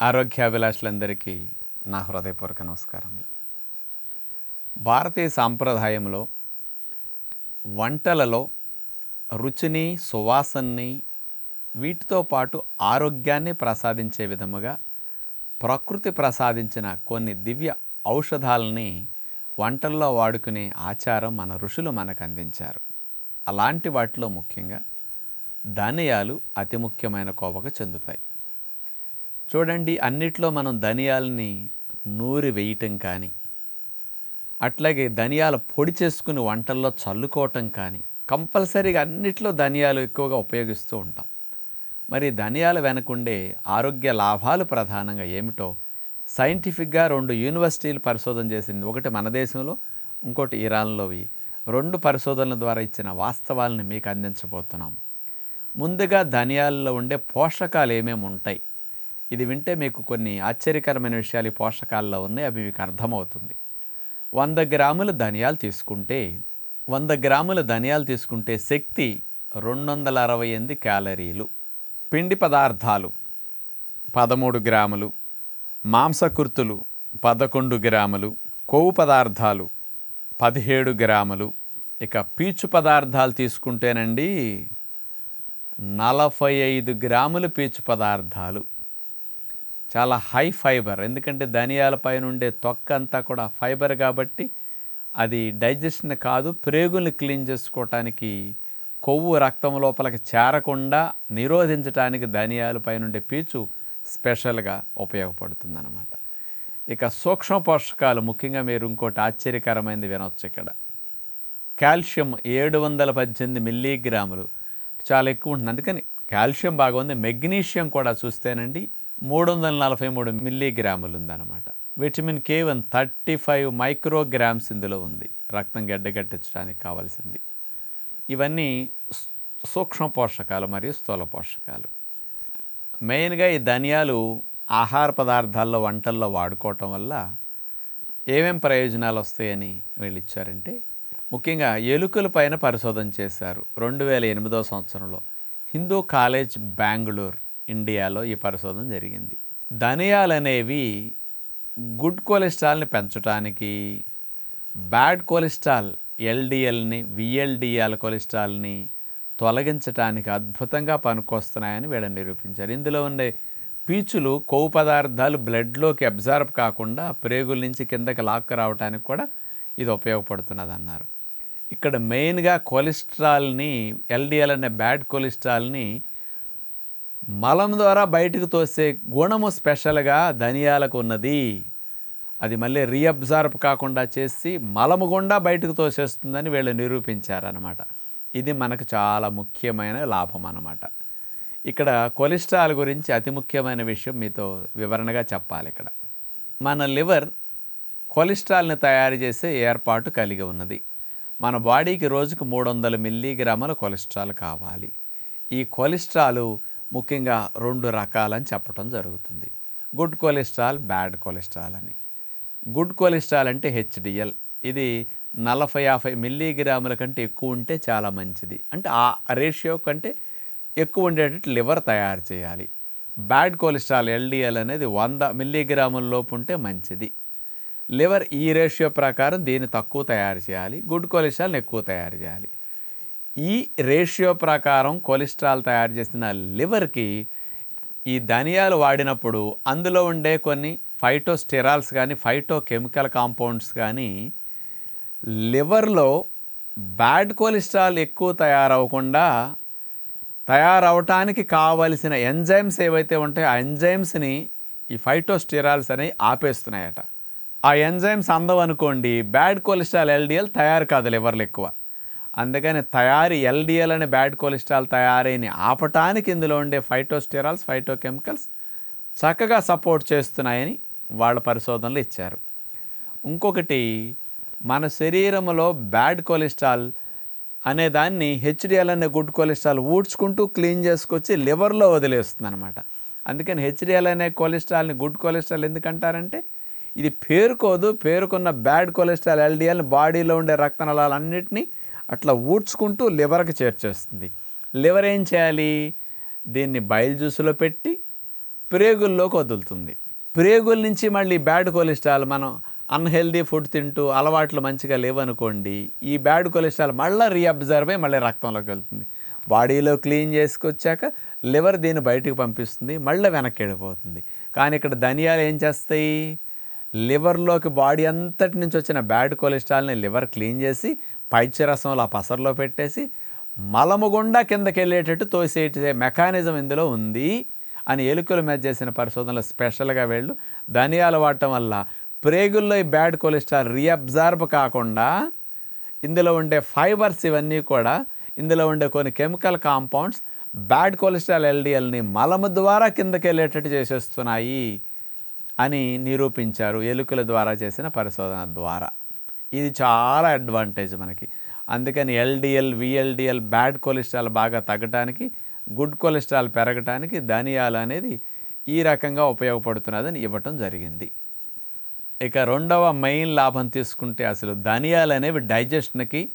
ఆరోగ్యాభిలాషులందరికీ నా హృదయపూర్వక నమస్కారములు. భారతీయ సాంప్రదాయంలో వంటలలో రుచిని సువాసనని వీటితో పాటు ఆరోగ్యాన్ని ప్రసాదించే విధముగా ప్రకృతి ప్రసాదించిన కొన్ని దివ్య ఔషధాలని వంటల్లో వాడుకునే ఆచారం మన ఋషులు మనకు అందించారు. అలాంటి వాటిలో ముఖ్యంగా ధనియాలు అతి ముఖ్యమైన కోవకు చెందుతాయి. చూడండి అన్నిట్లో మనం ధనియాలని నూరి వేయటం కానీ అట్లాగే ధనియాల పొడి చేసుకుని వంటల్లో చల్లుకోవటం కానీ కంపల్సరీగా అన్నిట్లో ధనియాలు ఎక్కువగా ఉపయోగిస్తూ ఉంటాం. మరి ధనియాల వెనకుండే ఆరోగ్య లాభాలు ప్రధానంగా ఏమిటో సైంటిఫిక్గా రెండు యూనివర్సిటీలు పరిశోధన చేసింది. ఒకటి మన దేశంలో ఇంకోటి ఇరాన్లోవి. రెండు పరిశోధనల ద్వారా ఇచ్చిన వాస్తవాలను మీకు అందించబోతున్నాం. ముందుగా ధనియాల్లో ఉండే పోషకాలు ఏమేమి ఉంటాయి? ఇది వింటే మీకు కొన్ని ఆశ్చర్యకరమైన విషయాలు పోషకాల్లో ఉన్నాయి. అవి మీకు అర్థమవుతుంది. వంద గ్రాముల ధనియాలు తీసుకుంటే వంద గ్రాముల ధనియాలు తీసుకుంటే శక్తి రెండు వందల అరవై ఎనిమిది క్యాలరీలు. పిండి పదార్థాలు పదమూడు గ్రాములు మాంసకృతులు పదకొండు గ్రాములు కొవ్వు పదార్థాలు పదిహేడు గ్రాములు. ఇక పీచు పదార్థాలు తీసుకుంటేనండి నలభై ఐదు గ్రాముల పీచు పదార్థాలు. చాలా హై ఫైబర్ ఎందుకంటే ధనియాల పైన ఉండే తొక్క అంతా కూడా ఫైబర్ కాబట్టి అది డైజెషన్ కాదు ప్రేగుల్ని క్లీన్ చేసుకోవటానికి కొవ్వు రక్తం లోపలికి చేరకుండా నిరోధించడానికి ధనియాల పైన ఉండే పీచు స్పెషల్గా ఉపయోగపడుతుందన్నమాట. ఇక సూక్ష్మ పోషకాలు ముఖ్యంగా మీరు ఇంకోటి ఆశ్చర్యకరమైనది వినొచ్చు ఇక్కడ. కాల్షియం ఏడు వందల పద్దెనిమిది మిల్లీగ్రాములు. చాలా ఎక్కువ ఉంటుంది. అందుకని కాల్షియం బాగా ఉంది మెగ్నీషియం కూడా చూస్తేనండి మూడు వందల నలభై మూడు మిల్లీగ్రాములు ఉందన్నమాట vitamin K one thirty five micrograms ఇందులో ఉంది. రక్తం గడ్డగట్టించడానికి కావాల్సింది. ఇవన్నీ సూక్ష్మ పోషకాలు మరియు స్థూల పోషకాలు. మెయిన్గా ఈ ధనియాలు ఆహార పదార్థాల్లో వంటల్లో వాడుకోవటం వల్ల ఏమేం ప్రయోజనాలు వస్తాయని వీళ్ళు ఇచ్చారంటే ముఖ్యంగా ఎలుకల పైన పరిశోధన చేశారు రెండు వేల ఎనిమిదో సంవత్సరంలో. హిందూ కాలేజ్ బెంగళూరు. ఇండియాలో ఈ పరిశోధన జరిగింది. ధనియాలు అనేవి గుడ్ కొలెస్ట్రాల్ని పెంచడానికి బ్యాడ్ కొలెస్ట్రాల్ ఎల్డిఎల్ని విఎల్డిఎల్ కొలెస్ట్రాల్ని తొలగించడానికి అద్భుతంగా పనికొస్తున్నాయని వీళ్ళు నిరూపించారు. ఇందులో ఉండే పీచులు కొవ్వు పదార్థాలు బ్లడ్లోకి అబ్జర్వ్ కాకుండా ప్రేగుల నుంచి కిందకి లాక్కు రావడానికి కూడా ఇది ఉపయోగపడుతున్నది అన్నారు ఇక్కడ మెయిన్గా కొలెస్ట్రాల్ని ఎల్డిఎల్ అనే బ్యాడ్ కొలెస్ట్రాల్ని మలం ద్వారా బయటకు తోసే గుణము స్పెషల్గా ధనియాలకు ఉన్నది. అది మళ్ళీ రీఅబ్జార్బ్ కాకుండా చేసి మలము గుండా బయటకు తోసేస్తుందని వీళ్ళు నిరూపించారనమాట ఇది మనకు చాలా ముఖ్యమైన లాభం అన్నమాట. ఇక్కడ కొలెస్ట్రాల్ గురించి అతి ముఖ్యమైన విషయం మీతో వివరణగా చెప్పాలి ఇక్కడ. మన లివర్ కొలెస్ట్రాల్ని తయారు చేసే ఏర్పాటు కలిగి ఉన్నది. మన బాడీకి రోజుకు మూడు వందల మిల్లీగ్రాముల కొలెస్ట్రాల్ కావాలి. ఈ కొలెస్ట్రాలు ముఖ్యంగా రెండు రకాలని చెప్పడం జరుగుతుంది. గుడ్ కొలెస్ట్రాల్ బ్యాడ్ కొలెస్ట్రాల్ అని. గుడ్ కొలెస్ట్రాల్ అంటే హెచ్డిఎల్. ఇది నలభై యాభై మిల్లీగ్రాముల కంటే ఎక్కువ ఉంటే చాలా మంచిది. అంటే ఆ రేషియో కంటే ఎక్కువ ఉండేటట్టు లివర్ తయారు చేయాలి. బ్యాడ్ కొలెస్ట్రాల్ ఎల్డిఎల్ అనేది వంద మిల్లీగ్రాముల లోపు ఉంటే మంచిది. లివర్ ఈ రేషియో ప్రకారం దీన్ని తక్కువ తయారు చేయాలి. గుడ్ కొలెస్ట్రాల్ని ఎక్కువ తయారు చేయాలి. ఈ రేషియో ప్రకారం కొలెస్ట్రాల్ తయారు చేసిన లివర్కి ఈ ధనియాలు వాడినప్పుడు అందులో ఉండే కొన్ని ఫైటోస్టెరాల్స్ కానీ ఫైటో కెమికల్ కాంపౌండ్స్ కానీ లివర్లో బ్యాడ్ కొలెస్ట్రాల్ ఎక్కువ తయారవకుండా తయారవటానికి కావలసిన ఎంజైమ్స్ ఏవైతే ఉంటాయో ఆ ఎంజైమ్స్ని ఈ ఫైటోస్టెరాల్స్ అనేవి ఆపేస్తున్నాయట. ఆ ఎంజైమ్స్ అందవనుకోండి బ్యాడ్ కొలెస్ట్రాల్ ఎల్డిఎల్ తయారు కాదు లివర్లు ఎక్కువ. అందుకని తయారీ ఎల్డిఎల్ అనే బ్యాడ్ కొలెస్ట్రాల్ తయారీని ఆపటానికి ఇందులో ఉండే ఫైటోస్టెరాల్స్ ఫైటోకెమికల్స్ చక్కగా సపోర్ట్ చేస్తున్నాయని వాళ్ళ పరిశోధనలు ఇచ్చారు. ఇంకొకటి మన శరీరంలో బ్యాడ్ కొలెస్ట్రాల్ అనే దాన్ని హెచ్డిఎల్ అనే గుడ్ కొలెస్ట్రాల్ ఊడ్చుకుంటూ క్లీన్ చేసుకొచ్చి లివర్లో వదిలేస్తుంది అనమాట అందుకని హెచ్డిఎల్ అనే కొలెస్ట్రాల్ని గుడ్ కొలెస్ట్రాల్ ఎందుకంటారంటే ఇది పేరుకోదు పేరుకున్న బ్యాడ్ కొలెస్ట్రాల్ ఎల్డిఎల్ బాడీలో ఉండే రక్తనాళాలన్నింటినీ అట్లా ఊడ్చుకుంటూ లివర్కి చేర్చేస్తుంది. లివర్ ఏం చేయాలి? దీన్ని బయల్ జ్యూస్లో పెట్టి ప్రేగుల్లోకి వదులుతుంది. ప్రేగుల నుంచి మళ్ళీ బ్యాడ్ కొలెస్ట్రాల్ మనం అన్హెల్దీ ఫుడ్ తింటూ అలవాట్లు మంచిగా లేవనుకోండి ఈ బ్యాడ్ కొలెస్ట్రాల్ మళ్ళీ రీఅబ్జర్వ్ అయి మళ్ళీ రక్తంలోకి వెళ్తుంది. బాడీలో క్లీన్ చేసుకొచ్చాక లివర్ దీన్ని బయటికి పంపిస్తుంది మళ్ళీ వెనక్కి వెళ్ళిపోతుంది. కానీ ఇక్కడ ధనియాలు ఏం చేస్తాయి? లివర్లోకి బాడీ అంతటి నుంచి వచ్చిన బ్యాడ్ కొలెస్ట్రాల్ని లివర్ క్లీన్ చేసి పైత్యరసంలో ఆ పసర్లో పెట్టేసి మలము గుండా కిందకి వెళ్ళేటట్టు తోసేటే మెకానిజం ఇందులో ఉంది అని ఎలుకల మీద చేసిన పరిశోధనలో స్పెషల్గా వెళ్ళు. ధనియాలు వాడటం వల్ల ప్రేగుల్లో ఈ బ్యాడ్ కొలెస్ట్రాల్ రీఅబ్జార్బ్ కాకుండా ఇందులో ఉండే ఫైబర్స్ ఇవన్నీ కూడా ఇందులో ఉండే కొన్ని కెమికల్ కాంపౌండ్స్ బ్యాడ్ కొలెస్ట్రాల్ ఎల్డిఎల్ని మలము ద్వారా కిందకి వెళ్ళేటట్టు చేసేస్తున్నాయి అని నిరూపించారు ఎలుకల ద్వారా చేసిన పరిశోధన ద్వారా. ఇది చాలా అడ్వాంటేజ్ మనకి. అందుకని ఎల్డిఎల్ విఎల్డిఎల్ బ్యాడ్ కొలెస్ట్రాల్ బాగా తగ్గటానికి గుడ్ కొలెస్ట్రాల్ పెరగటానికి ధనియాలు అనేది ఈ రకంగా ఉపయోగపడుతున్నదని ఇవ్వటం జరిగింది. ఇక రెండవ మెయిన్ లాభం తీసుకుంటే అసలు ధనియాలు అనేవి డైజెషన్కి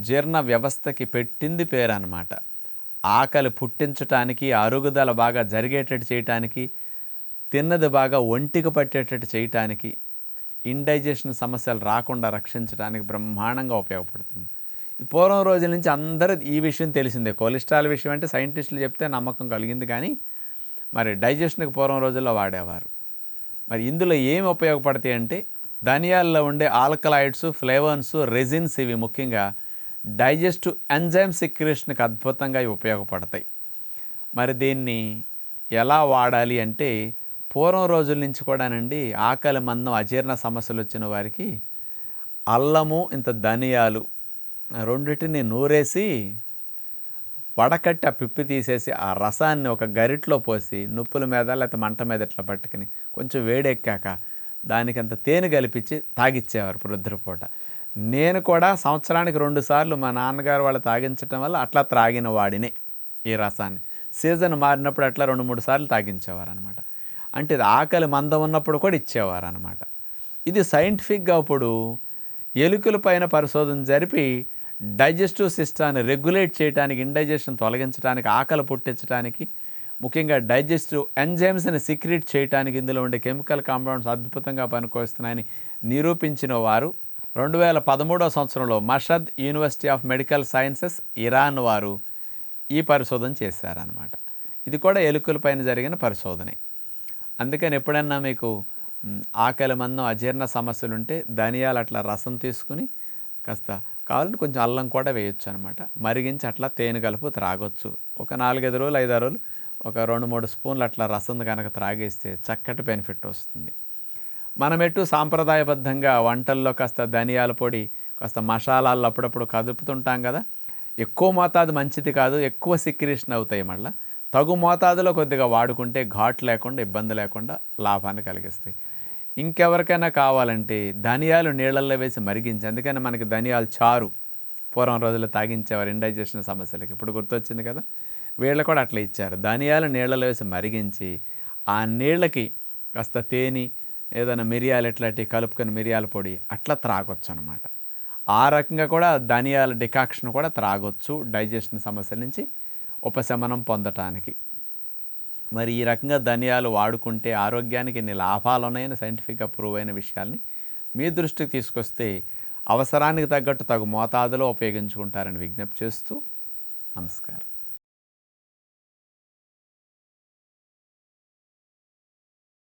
జీర్ణ వ్యవస్థకి పెట్టింది పేరు అనమాట ఆకలి పుట్టించటానికి అరుగుదల బాగా జరిగేటట్టు చేయటానికి తిన్నది బాగా ఒంటికి పట్టేటట్టు చేయటానికి ఇండైజెషన్ సమస్యలు రాకుండా రక్షించడానికి బ్రహ్మాండంగా ఉపయోగపడుతుంది. పూర్వం రోజుల నుంచి అందరూ ఈ విషయం తెలిసిందే. కొలెస్ట్రాల్ విషయం అంటే సైంటిస్టులు చెప్తే నమ్మకం కలిగింది కానీ మరి డైజెషన్కి పూర్వం రోజుల్లో వాడేవారు. మరి ఇందులో ఏమి ఉపయోగపడతాయి అంటే ధనియాల్లో ఉండే ఆల్కలాయిడ్స్ ఫ్లేవర్స్ రెజిన్స్ ఇవి ముఖ్యంగా డైజెస్టివ్ ఎంజైమ్ సిక్రేషన్కి అద్భుతంగా ఇవి ఉపయోగపడతాయి. మరి దీన్ని ఎలా వాడాలి అంటే పూర్వం రోజుల నుంచి కూడానండి ఆకలి మందం అజీర్ణ సమస్యలు వచ్చిన వారికి అల్లము ఇంత ధనియాలు రెండింటిని నూరేసి వడకట్టి ఆ పిప్పి తీసేసి ఆ రసాన్ని ఒక గరిట్లో పోసి నొప్పుల మీద లేకపోతే మంట మీద ఇట్లా పట్టుకుని కొంచెం వేడెక్కాక దానికి అంత తేనె కలిపించి తాగిచ్చేవారు వృద్ధులపూట నేను కూడా సంవత్సరానికి రెండు సార్లు మా నాన్నగారు వాళ్ళు తాగించటం వల్ల అట్లా త్రాగిన వాడినే ఈ రసాన్ని. సీజన్ మారినప్పుడు అట్లా రెండు మూడు సార్లు తాగించేవారు అనమాట అంటే ఆకలి మందం ఉన్నప్పుడు కూడా ఇచ్చేవారు అనమాట ఇది సైంటిఫిక్గా అప్పుడు ఎలుకల పైన పరిశోధన జరిపి డైజెస్టివ్ సిస్టాన్ని రెగ్యులేట్ చేయడానికి ఇండైజెషన్ తొలగించడానికి ఆకలి పుట్టించడానికి ముఖ్యంగా డైజెస్టివ్ ఎంజైమ్స్ని సీక్రెట్ చేయడానికి ఇందులో ఉండే కెమికల్ కాంపౌండ్స్ అద్భుతంగా పనికొస్తున్నాయని నిరూపించిన వారు. రెండు వేల పదమూడవ సంవత్సరంలో Mashhad university of medical sciences Iran వారు ఈ పరిశోధన చేశారనమాట ఇది కూడా ఎలుకల పైన జరిగిన పరిశోధనే. అందుకని ఎప్పుడన్నా మీకు ఆకలి మందం అజీర్ణ సమస్యలు ఉంటే ధనియాలు అట్లా రసం తీసుకుని కాస్త కావాలంటే కొంచెం అల్లం కూడా వేయొచ్చు అనమాట మరిగించి అట్లా తేనె కలుపు త్రాగొచ్చు. ఒక నాలుగైదు రోజులు ఐదారు రోజులు ఒక రెండు మూడు స్పూన్లు అట్లా రసం కనుక త్రాగేస్తే చక్కటి బెనిఫిట్ వస్తుంది. మనం ఎటు సాంప్రదాయబద్ధంగా వంటల్లో కాస్త ధనియాల పొడి కాస్త మసాలాలు అప్పుడప్పుడు కదుపుతుంటాం కదా ఎక్కువ మోతాదు మంచిది కాదు ఎక్కువ సిక్రేషన్ అవుతాయి మళ్ళీ. తగు మోతాదులో కొద్దిగా వాడుకుంటే ఘాట్ లేకుండా ఇబ్బంది లేకుండా లాభాన్ని కలిగిస్తాయి. ఇంకెవరికైనా కావాలంటే ధనియాలు నీళ్ళల్లో వేసి మరిగించి అందుకని మనకి ధనియాలు చారు. పూర్వం రోజుల్లో తాగించేవారు ఇండైజెషన్ సమస్యలకి. ఇప్పుడు గుర్తొచ్చింది కదా? వీళ్ళు కూడా అట్లా ఇచ్చారు. ధనియాలు నీళ్ళలో వేసి మరిగించి ఆ నీళ్ళకి కాస్త తేనె ఏదైనా మిరియాలు ఇట్లాంటివి కలుపుకొని మిరియాల పొడి అట్లా త్రాగొచ్చు అనమాట ఆ రకంగా కూడా ధనియాల డికాక్షన్ కూడా త్రాగొచ్చు. డైజెషన్ సమస్యల నుంచి ఉపశమనం పొందటానికి. మరి ఈ రకంగా ధనియాలు వాడుకుంటే ఆరోగ్యానికి ఎన్ని లాభాలు ఉన్నాయని సైంటిఫిక్గా ప్రూవ్ అయిన విషయాల్ని మీ దృష్టికి తీసుకొస్తే అవసరానికి తగ్గట్టు తగు మోతాదులో ఉపయోగించుకుంటారని విజ్ఞప్తి చేస్తూ నమస్కారం.